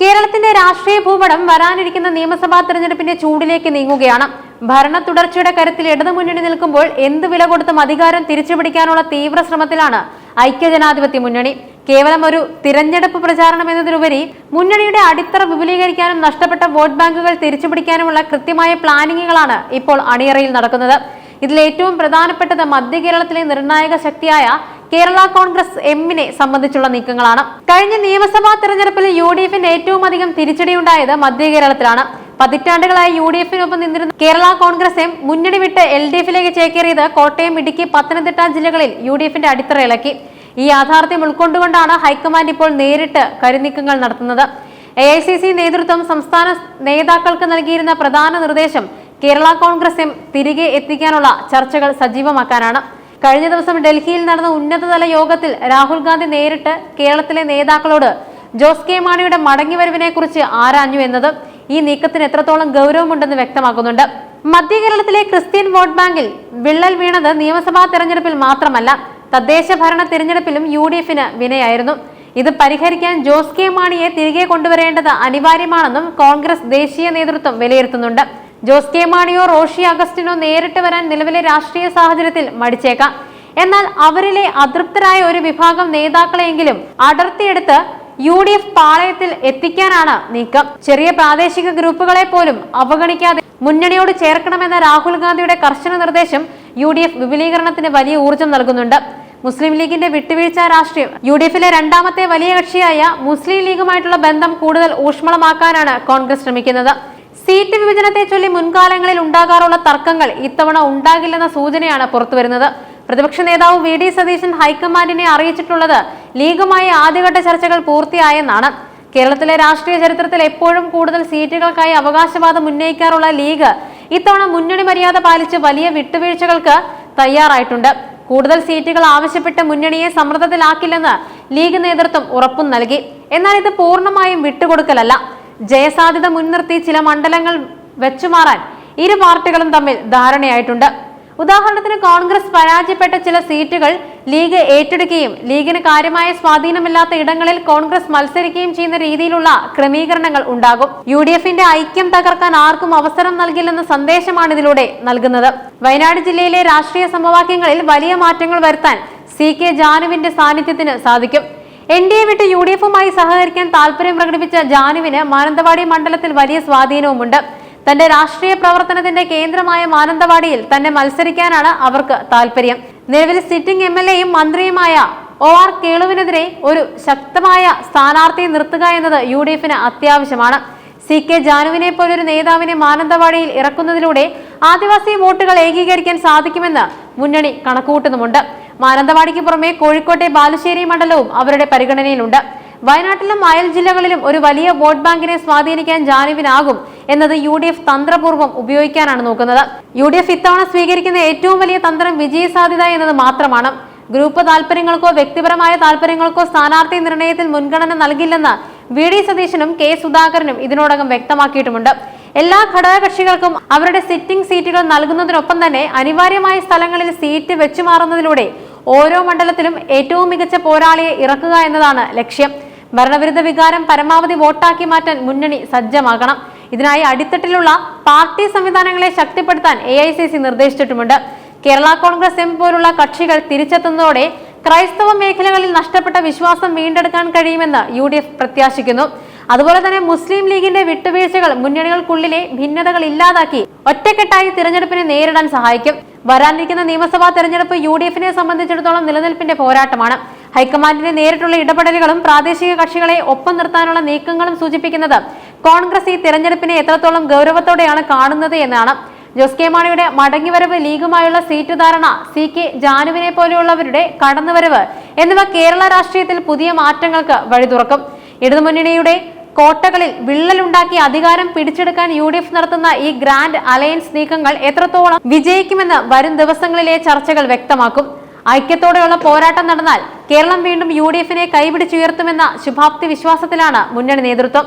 കേരളത്തിന്റെ രാഷ്ട്രീയ ഭൂപടം വരാനിരിക്കുന്ന നിയമസഭാ തെരഞ്ഞെടുപ്പിന്റെ ചൂടിലേക്ക് നീങ്ങുകയാണ്. ഭരണ തുടർച്ചയുടെ കരുത്തിൽ ഇടതുമുന്നണി നിൽക്കുമ്പോൾ എന്ത് വില കൊടുത്തും അധികാരം തിരിച്ചുപിടിക്കാനുള്ള തീവ്ര ശ്രമത്തിലാണ് ഐക്യജനാധിപത്യ മുന്നണി. കേവലം ഒരു തിരഞ്ഞെടുപ്പ് പ്രചാരണം എന്നതിലുപരി മുന്നണിയുടെ അടിത്തറ വിപുലീകരിക്കാനും നഷ്ടപ്പെട്ട വോട്ട് ബാങ്കുകൾ തിരിച്ചുപിടിക്കാനുമുള്ള കൃത്യമായ പ്ലാനിങ്ങുകളാണ് ഇപ്പോൾ അണിയറയിൽ നടക്കുന്നത്. ഇതിൽ ഏറ്റവും പ്രധാനപ്പെട്ടത് മധ്യ കേരളത്തിലെ നിർണായക ശക്തിയായ കേരള കോൺഗ്രസ് എമ്മിനെ സംബന്ധിച്ചുള്ള നീക്കങ്ങളാണ്. കഴിഞ്ഞ നിയമസഭാ തെരഞ്ഞെടുപ്പിൽ യു ഡി എഫിന് ഏറ്റവും അധികം തിരിച്ചടിയുണ്ടായത് മധ്യ കേരളത്തിലാണ്. പതിറ്റാണ്ടുകളായി യു ഡി എഫിനൊപ്പം നിന്നിരുന്ന കേരള കോൺഗ്രസ് എം മുന്നണി വിട്ട് എൽ ഡി എഫിലേക്ക് ചേക്കേറിയത് കോട്ടയം ഇടുക്കി പത്തനംതിട്ട ജില്ലകളിൽ യു ഡി എഫിന്റെ അടിത്തറ ഇളക്കി. ഈ യാഥാർത്ഥ്യം ഉൾക്കൊണ്ടുകൊണ്ടാണ് ഹൈക്കമാൻഡ് ഇപ്പോൾ നേരിട്ട് കരുനീക്കങ്ങൾ നടത്തുന്നത്. എ ഐ സി സി നേതൃത്വം സംസ്ഥാന നേതാക്കൾക്ക് നൽകിയിരുന്ന പ്രധാന നിർദ്ദേശം കേരള കോൺഗ്രസ് എം തിരികെ എത്തിക്കാനുള്ള ചർച്ചകൾ സജീവമാക്കാനാണ്. കഴിഞ്ഞ ദിവസം ഡൽഹിയിൽ നടന്ന ഉന്നതതല യോഗത്തിൽ രാഹുൽ ഗാന്ധി നേരിട്ട് കേരളത്തിലെ നേതാക്കളോട് ജോസ് കെ മാണിയുടെ മടങ്ങിവരവിനെ കുറിച്ച് ആരാഞ്ഞു എന്നത് ഈ നീക്കത്തിന് എത്രത്തോളം ഗൗരവമുണ്ടെന്ന് വ്യക്തമാക്കുന്നുണ്ട്. മധ്യ കേരളത്തിലെ ക്രിസ്ത്യൻ വോട്ട് ബാങ്കിൽ വിള്ളൽ വീണത് നിയമസഭാ തെരഞ്ഞെടുപ്പിൽ മാത്രമല്ല തദ്ദേശ ഭരണ തിരഞ്ഞെടുപ്പിലും യു ഡി എഫിന് വിനയായിരുന്നു. ഇത് പരിഹരിക്കാൻ ജോസ് കെ മാണിയെ തിരികെ കൊണ്ടുവരേണ്ടത് അനിവാര്യമാണെന്നും കോൺഗ്രസ് ദേശീയ നേതൃത്വം വിലയിരുത്തുന്നുണ്ട്. ജോസ് കെ മാണിയോ റോഷി അഗസ്റ്റിനോ നേരിട്ട് വരാൻ നിലവിലെ രാഷ്ട്രീയ സാഹചര്യത്തിൽ മടിച്ചേക്കാം. എന്നാൽ അവരിലെ അതൃപ്തരായ ഒരു വിഭാഗം നേതാക്കളെങ്കിലും അടർത്തിയെടുത്ത് യു ഡി എഫ് പാളയത്തിൽ എത്തിക്കാനാണ് നീക്കം. ചെറിയ പ്രാദേശിക ഗ്രൂപ്പുകളെ പോലും അവഗണിക്കാതെ മുന്നണിയോട് ചേർക്കണമെന്ന രാഹുൽ ഗാന്ധിയുടെ കർശന നിർദ്ദേശം യു ഡി എഫ് വിപുലീകരണത്തിന് വലിയ ഊർജം നൽകുന്നുണ്ട്. മുസ്ലിം ലീഗിന്റെ വിട്ടുവീഴ്ച രാഷ്ട്രീയം. യു ഡി എഫിലെ രണ്ടാമത്തെ വലിയ കക്ഷിയായ മുസ്ലിം ലീഗുമായിട്ടുള്ള ബന്ധം കൂടുതൽ ഊഷ്മളമാക്കാനാണ് കോൺഗ്രസ് ശ്രമിക്കുന്നത്. സീറ്റ് വിഭജനത്തെ ചൊല്ലി മുൻകാലങ്ങളിൽ ഉണ്ടാകാറുള്ള തർക്കങ്ങൾ ഇത്തവണ ഉണ്ടാകില്ലെന്ന സൂചനയാണ് പുറത്തുവരുന്നത്. പ്രതിപക്ഷ നേതാവ് വി ഡി സതീശൻ ഹൈക്കമാൻഡിനെ അറിയിച്ചിട്ടുള്ളത് ലീഗുമായി ആദ്യഘട്ട ചർച്ചകൾ പൂർത്തിയായെന്നാണ്. കേരളത്തിലെ രാഷ്ട്രീയ ചരിത്രത്തിൽ എപ്പോഴും കൂടുതൽ സീറ്റുകൾക്കായി അവകാശവാദം ഉന്നയിക്കാറുള്ള ലീഗ് ഇത്തവണ മുന്നണി മര്യാദ പാലിച്ച് വലിയ വിട്ടുവീഴ്ചകൾക്ക് തയ്യാറായിട്ടുണ്ട്. കൂടുതൽ സീറ്റുകൾ ആവശ്യപ്പെട്ട് മുന്നണിയെ സമ്മർദ്ദത്തിലാക്കില്ലെന്ന് ലീഗ് നേതൃത്വം ഉറപ്പും നൽകി. എന്നാൽ ഇത് പൂർണമായും വിട്ടുകൊടുക്കലല്ല. ജയസാധ്യത മുൻനിർത്തി ചില മണ്ഡലങ്ങൾ വെച്ചുമാറാൻ ഇരു പാർട്ടികളും തമ്മിൽ ധാരണയായിട്ടുണ്ട്. ഉദാഹരണത്തിന് കോൺഗ്രസ് പരാജയപ്പെട്ട ചില സീറ്റുകൾ ലീഗ് ഏറ്റെടുക്കുകയും ലീഗിന് കാര്യമായ സ്വാധീനമില്ലാത്ത ഇടങ്ങളിൽ കോൺഗ്രസ് മത്സരിക്കുകയും ചെയ്യുന്ന രീതിയിലുള്ള ക്രമീകരണങ്ങൾ ഉണ്ടാകും. യു ഡി എഫിന്റെ ഐക്യം തകർക്കാൻ ആർക്കും അവസരം നൽകില്ലെന്ന സന്ദേശമാണ് ഇതിലൂടെ നൽകുന്നത്. വയനാട് ജില്ലയിലെ രാഷ്ട്രീയ സമവാക്യങ്ങളിൽ വലിയ മാറ്റങ്ങൾ വരുത്താൻ സി കെ ജാനുവിന്റെ സാന്നിധ്യത്തിന് സാധിക്കും. എൻ ഡി എ വിട്ട് യു ഡി എഫുമായി സഹകരിക്കാൻ താല്പര്യം പ്രകടിപ്പിച്ച ജാനുവിന് മാനന്തവാടി മണ്ഡലത്തിൽ വലിയ സ്വാധീനവുമുണ്ട്. തന്റെ രാഷ്ട്രീയ പ്രവർത്തനത്തിന്റെ കേന്ദ്രമായ മാനന്തവാടിയിൽ തന്നെ മത്സരിക്കാനാണ് അവർക്ക് താല്പര്യം. നിലവിൽ സിറ്റിംഗ് എം എൽ എയും മന്ത്രിയുമായ ഒ ആർ കേളുവിനെതിരെ ഒരു ശക്തമായ സ്ഥാനാർത്ഥിയെ നിർത്തുക എന്നത് യു ഡി എഫിന് അത്യാവശ്യമാണ്. സി കെ ജാനുവിനെ പോലൊരു നേതാവിനെ മാനന്തവാടിയിൽ ഇറക്കുന്നതിലൂടെ ആദിവാസി വോട്ടുകൾ ഏകീകരിക്കാൻ സാധിക്കുമെന്ന് മുന്നണി കണക്കുകൂട്ടുന്നുമുണ്ട്. മാനന്തവാടിക്ക് പുറമെ കോഴിക്കോട്ടെ ബാലുശ്ശേരി മണ്ഡലവും അവരുടെ പരിഗണനയിലുണ്ട്. വയനാട്ടിലും അയൽ ജില്ലകളിലും ഒരു വലിയ വോട്ട് ബാങ്കിനെ സ്വാധീനിക്കാൻ ജാനുവിനാകും എന്നത് യു ഡി എഫ് തന്ത്രപൂർവം ഉപയോഗിക്കാനാണ് നോക്കുന്നത്. യു ഡി എഫ് ഇത്തവണ സ്വീകരിക്കുന്ന ഏറ്റവും വലിയ തന്ത്രം വിജയസാധ്യത എന്നത് മാത്രമാണ്. ഗ്രൂപ്പ് താല്പര്യങ്ങൾക്കോ വ്യക്തിപരമായ താല്പര്യങ്ങൾക്കോ സ്ഥാനാർത്ഥി നിർണയത്തിൽ മുൻഗണന നൽകില്ലെന്ന് വി ഡി സതീശനും കെ സുധാകരനും ഇതിനോടകം വ്യക്തമാക്കിയിട്ടുമുണ്ട്. എല്ലാ ഘടകകക്ഷികൾക്കും അവരുടെ സിറ്റിംഗ് സീറ്റുകൾ നൽകുന്നതിനൊപ്പം തന്നെ അനിവാര്യമായ സ്ഥലങ്ങളിൽ സീറ്റ് വെച്ചുമാറുന്നതിലൂടെ ഓരോ മണ്ഡലത്തിലും ഏറ്റവും മികച്ച പോരാളിയെ ഇറക്കുക എന്നതാണ് ലക്ഷ്യം. ഭരണവിരുദ്ധ വികാരം പരമാവധി വോട്ടാക്കി മാറ്റാൻ മുന്നണി സജ്ജമാകണം. ഇതിനായി അടിത്തട്ടിലുള്ള പാർട്ടി സംവിധാനങ്ങളെ ശക്തിപ്പെടുത്താൻ എ നിർദ്ദേശിച്ചിട്ടുമുണ്ട്. കേരള കോൺഗ്രസ് എം പോലുള്ള കക്ഷികൾ തിരിച്ചെത്തുന്നതോടെ ക്രൈസ്തവ മേഖലകളിൽ നഷ്ടപ്പെട്ട വിശ്വാസം വീണ്ടെടുക്കാൻ കഴിയുമെന്ന് യു ഡി എഫ് പ്രത്യാശിക്കുന്നു. അതുപോലെ തന്നെ മുസ്ലിം ലീഗിന്റെ വിട്ടുവീഴ്ചകൾ മുന്നണികൾക്കുള്ളിലെ ഭിന്നതകൾ ഇല്ലാതാക്കി ഒറ്റക്കെട്ടായി തിരഞ്ഞെടുപ്പിനെ നേരിടാൻ സഹായിക്കും. വരാനിരിക്കുന്ന നിയമസഭാ തെരഞ്ഞെടുപ്പ് യു ഡി എഫിനെ സംബന്ധിച്ചിടത്തോളം നിലനിൽപ്പിന്റെ പോരാട്ടമാണ്. ഹൈക്കമാൻഡിന്റെ നേരിട്ടുള്ള ഇടപെടലുകളും പ്രാദേശിക കക്ഷികളെ ഒപ്പം നിർത്താനുള്ള നീക്കങ്ങളും സൂചിപ്പിക്കുന്നത് കോൺഗ്രസ് ഈ തെരഞ്ഞെടുപ്പിനെ എത്രത്തോളം ഗൗരവത്തോടെയാണ് കാണുന്നത് എന്നാണ്. ജോസ് കെ മാണിയുടെ മടങ്ങിവരവ് ലീഗുമായുള്ള സീറ്റ് ധാരണ സി കെ ജാനുവിനെ പോലെയുള്ളവരുടെ കടന്നുവരവ് എന്നിവ കേരള രാഷ്ട്രീയത്തിൽ പുതിയ മാറ്റങ്ങൾക്ക് വഴി തുറക്കും ഇടതുമുന്നണിയുടെ കോട്ടകളിൽ വിള്ളലുണ്ടാക്കി അധികാരം പിടിച്ചെടുക്കാൻ യു ഡി എഫ് നടത്തുന്ന ഈ ഗ്രാൻഡ് അലയൻസ് നീക്കങ്ങൾ എത്രത്തോളം വിജയിക്കുമെന്ന് വരും ദിവസങ്ങളിലെ ചർച്ചകൾ വ്യക്തമാക്കും. ഐക്യത്തോടെയുള്ള പോരാട്ടം നടന്നാൽ കേരളം വീണ്ടും യു ഡി എഫിനെ കൈപിടിച്ചുയർത്തുമെന്ന ശുഭാപ്തി വിശ്വാസത്തിലാണ് മുന്നണി നേതൃത്വം.